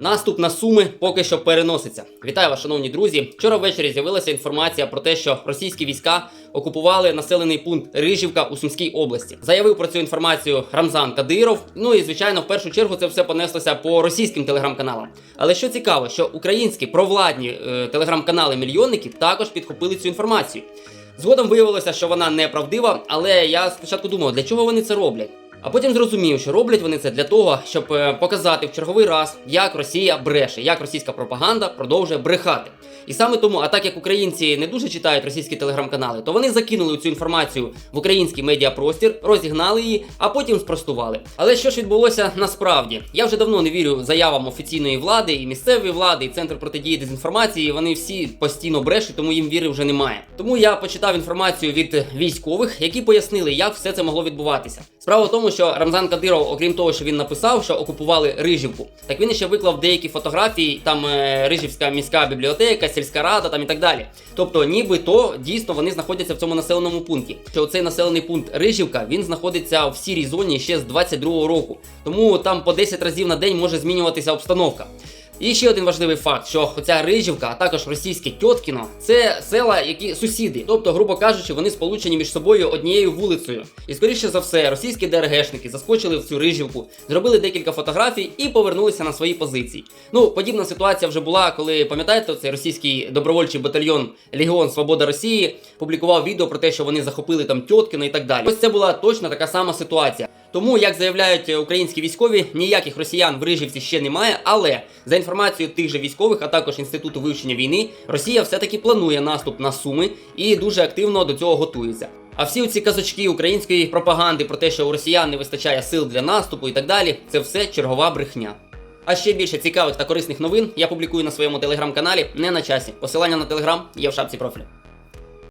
Наступ на суми поки що переноситься. Вітаю вас, шановні друзі. Вчора ввечері з'явилася інформація про те, що російські війська окупували населений пункт Рижівка у Сумській області. Заявив про цю інформацію Рамзан Кадиров. Ну і звичайно, в першу чергу це все понеслося по російським телеграм-каналам. Але що цікаво, що українські провладні е, телеграм-канали мільйонників також підхопили цю інформацію. Згодом виявилося, що вона неправдива, але я спочатку думав, для чого вони це роблять. А потім зрозумів, що роблять вони це для того, щоб е, показати в черговий раз, як Росія бреше, як російська пропаганда продовжує брехати. І саме тому, а так як українці не дуже читають російські телеграм-канали, то вони закинули цю інформацію в український медіапростір, розігнали її, а потім спростували. Але що ж відбулося насправді? Я вже давно не вірю заявам офіційної влади і місцевої влади, і центр протидії дезінформації. Вони всі постійно брешуть, тому їм віри вже немає. Тому я почитав інформацію від військових, які пояснили, як все це могло відбуватися. Справа в тому, що Рамзан Кадиров, окрім того, що він написав, що окупували Рижівку, так він ще виклав деякі фотографії, там е, Рижівська міська бібліотека, сільська рада там і так далі. Тобто, нібито дійсно вони знаходяться в цьому населеному пункті. Що цей населений пункт Рижівка він знаходиться в сірій зоні ще з 22-го року. Тому там по 10 разів на день може змінюватися обстановка. І ще один важливий факт, що оця Рижівка, а також російське Тьоткіно, це села, які сусіди, тобто, грубо кажучи, вони сполучені між собою однією вулицею. І скоріше за все, російські ДРГшники заскочили в цю Рижівку, зробили декілька фотографій і повернулися на свої позиції. Ну, подібна ситуація вже була, коли пам'ятаєте, цей російський добровольчий батальйон Легіон Свобода Росії публікував відео про те, що вони захопили там Тьоткіно і так далі. Ось це була точно така сама ситуація. Тому, як заявляють українські військові, ніяких росіян в Рижівці ще немає, але за інформацією тих же військових, а також інституту вивчення війни, Росія все-таки планує наступ на Суми і дуже активно до цього готується. А всі ці казочки української пропаганди про те, що у росіян не вистачає сил для наступу і так далі, це все чергова брехня. А ще більше цікавих та корисних новин я публікую на своєму телеграм-каналі не на часі. Посилання на телеграм є в шапці профілю.